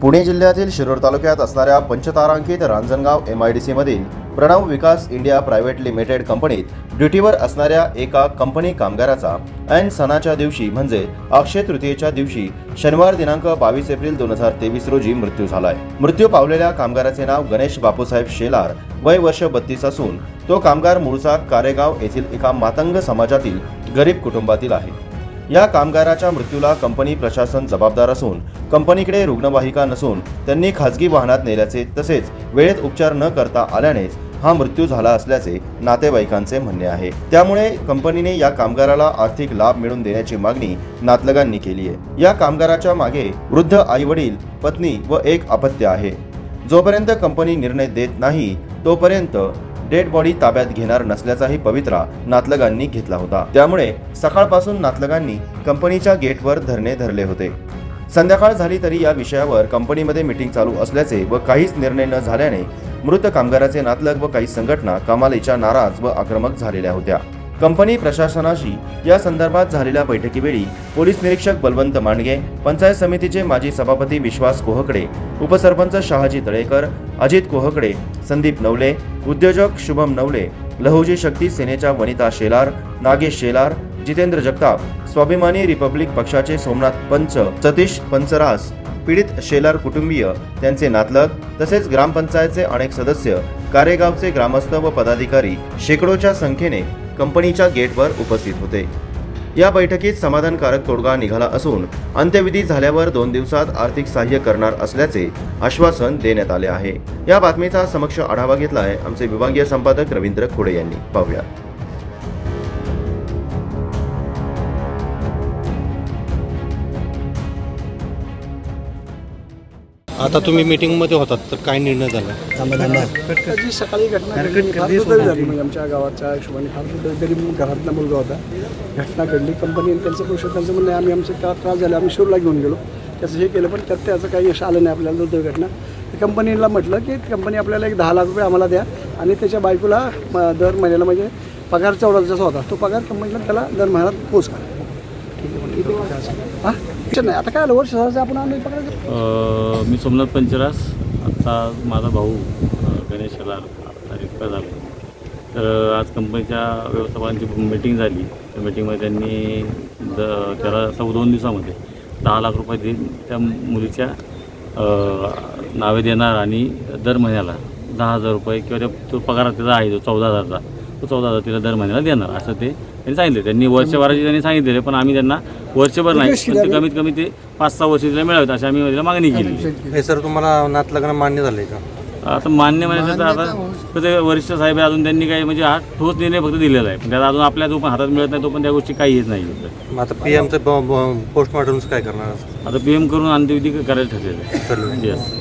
पुणे जिल्ह्यातील शिरोर तालुक्यात असणाऱ्या पंचतारांकित Ranjangaon M I D सीमधील Pranav Vikas India private limited कंपनीत ड्युटीवर असणाऱ्या एका कंपनी कामगाराचा ऐन सणाच्या दिवशी म्हणजे अक्षय तृतीयेच्या दिवशी शनिवार दिनांक बावीस एप्रिल दोन हजार तेवीस रोजी मृत्यू झालाय. मृत्यू पावलेल्या कामगाराचे नाव गणेश बापूसाहेब शेलार वय वर्ष बत्तीस असून तो कामगार मूळचा कारेगाव येथील एका मातंग समाजातील गरीब कुटुंबातील आहे. या कामगाराच्या मृत्यूला कंपनी प्रशासन जबाबदार असून कंपनीकडे रुग्णवाहिका नसून त्यांनी खासगी वाहनात नेल्याचे तसेच वेळेत उपचार न करता आल्यानेच हा मृत्यू झाला असल्याचे नातेवाईकांचे म्हणणे आहे. त्यामुळे कंपनीने या कामगाराला आर्थिक लाभ मिळवून देण्याची मागणी नातलगांनी केली आहे. या कामगाराच्या मागे वृद्ध आई वडील पत्नी व एक अपत्य आहे. जोपर्यंत कंपनी निर्णय देत नाही तोपर्यंत डेड बॉडी ताब्यात घेणार नसल्याचाही पवित्रा नातलगांनी घेतला होता. त्यामुळे सकाळपासून नातलगांनी कंपनीच्या गेटवर धरणे धरले होते. संध्याकाळ झाली तरी या विषयावर कंपनीमध्ये मीटिंग चालू असल्याचे व काहीच निर्णय न झाल्याने मृत कामगाराचे नातलग व काही संघटना कमालीच्या नाराज व आक्रमक झालेल्या होत्या. कंपनी प्रशासनाशी या संदर्भात झालेल्या बैठकीवेळी पोलीस निरीक्षक बलवंत मांडगे पंचायत समितीचे माजी सभापती विश्वास कोहकडे उपसरपंच शहाजी तळेकर अजित कोहकडे संदीप नवले उद्योजक शुभम नवले लहुजी शक्ती सेनेच्या वनिता शेलार नागेश शेलार जितेंद्र जगताप स्वाभिमानी रिपब्लिक पक्षाचे सोमनाथ पंच सतीश पंचरास पीडित शेलार कुटुंबीय त्यांचे नातलग तसेच ग्रामपंचायतचे अनेक सदस्य कारेगावचे ग्रामस्थ व पदाधिकारी शेकडोच्या संख्येने कंपनीच्या गेटवर उपस्थित होते. या बैठकीत समाधानकारक तोडगा निघाला असून अंत्यविधी झाल्यावर दोन दिवसात आर्थिक सहाय्य करणार असल्याचे आश्वासन देण्यात आले आहे. या बातमीचा समक्ष आढावा घेतला आहे आमचे विभागीय संपादक रवींद्र खोडे यांनी. पाहूया. आता तुम्ही मीटिंगमध्ये होतात तर काय निर्णय झाला? जी सकाळी घटना घडली फार दुर्दैवी झाली म्हणजे आमच्या गावाच्या हिशोबाने. फार दुर्दैवी गरीब घरातला मुलगा होता. घटना घडली कंपनी आणि त्यांचं पैसे त्यांचं म्हणणं आहे, आम्ही आमचे का त्रास झाले आम्ही शिरूरला घेऊन गेलो. त्याचं हे केलं पण त्यात त्याचं काही यश आलं नाही आपल्याला दुर्दैवी घटना. तर कंपनीला म्हटलं की कंपनी आपल्याला एक दहा लाख रुपये आम्हाला द्या आणि त्याच्या बायकोला म- दर महिन्याला म्हणजे पगार चौदा जसा होता. तो पगार कंपनीला त्याला दर महिन्यात पोच करा ठीक आहे म्हणजे हां नाही आता काय आलं वर्ष झालं आपण आम्ही मी सोमनाथ पंचरास आता माझा भाऊ अ, गणेश शेलार आता झाला. तर आज कंपनीच्या व्यवस्थापनाची मीटिंग झाली. त्या मीटिंगमध्ये त्यांनी द त्याला आता दोन दिवसामध्ये दहा लाख रुपये दे त्या मुलीच्या नावे देणार आणि दर महिन्याला दहा हजार रुपये किंवा त्या तो पगार त्याचा आहे जो चौदा हजारचा तो चौदा हजार तिला दर महिन्याला देणार. असं ते त्यांनी सांगितले. त्यांनी वर्षभराची त्यांनी सांगितलेले पण आम्ही त्यांना वर्षभर नाही पण ते कमीत कमी ते पाच सहा वर्ष तिला मिळावेत अशी आम्ही तिला मागणी केली. हे सर तुम्हाला नातलग्न मान्य झालंय का? आता मान्य म्हणायचं तर आता तर ते वरिष्ठ साहेब आहे, अजून त्यांनी काही म्हणजे हा ठोस निर्णय फक्त दिलेला आहे. पण त्यात अजून आपल्या जो पण हातात मिळत नाही तो पण त्या गोष्टी काही येत नाही. मग आता पी एमचं पोस्टमॉर्टमचं काय करणार? आता पी एम करून अंत्यविधी करायला ठरलेलं आहे. ठरलं येस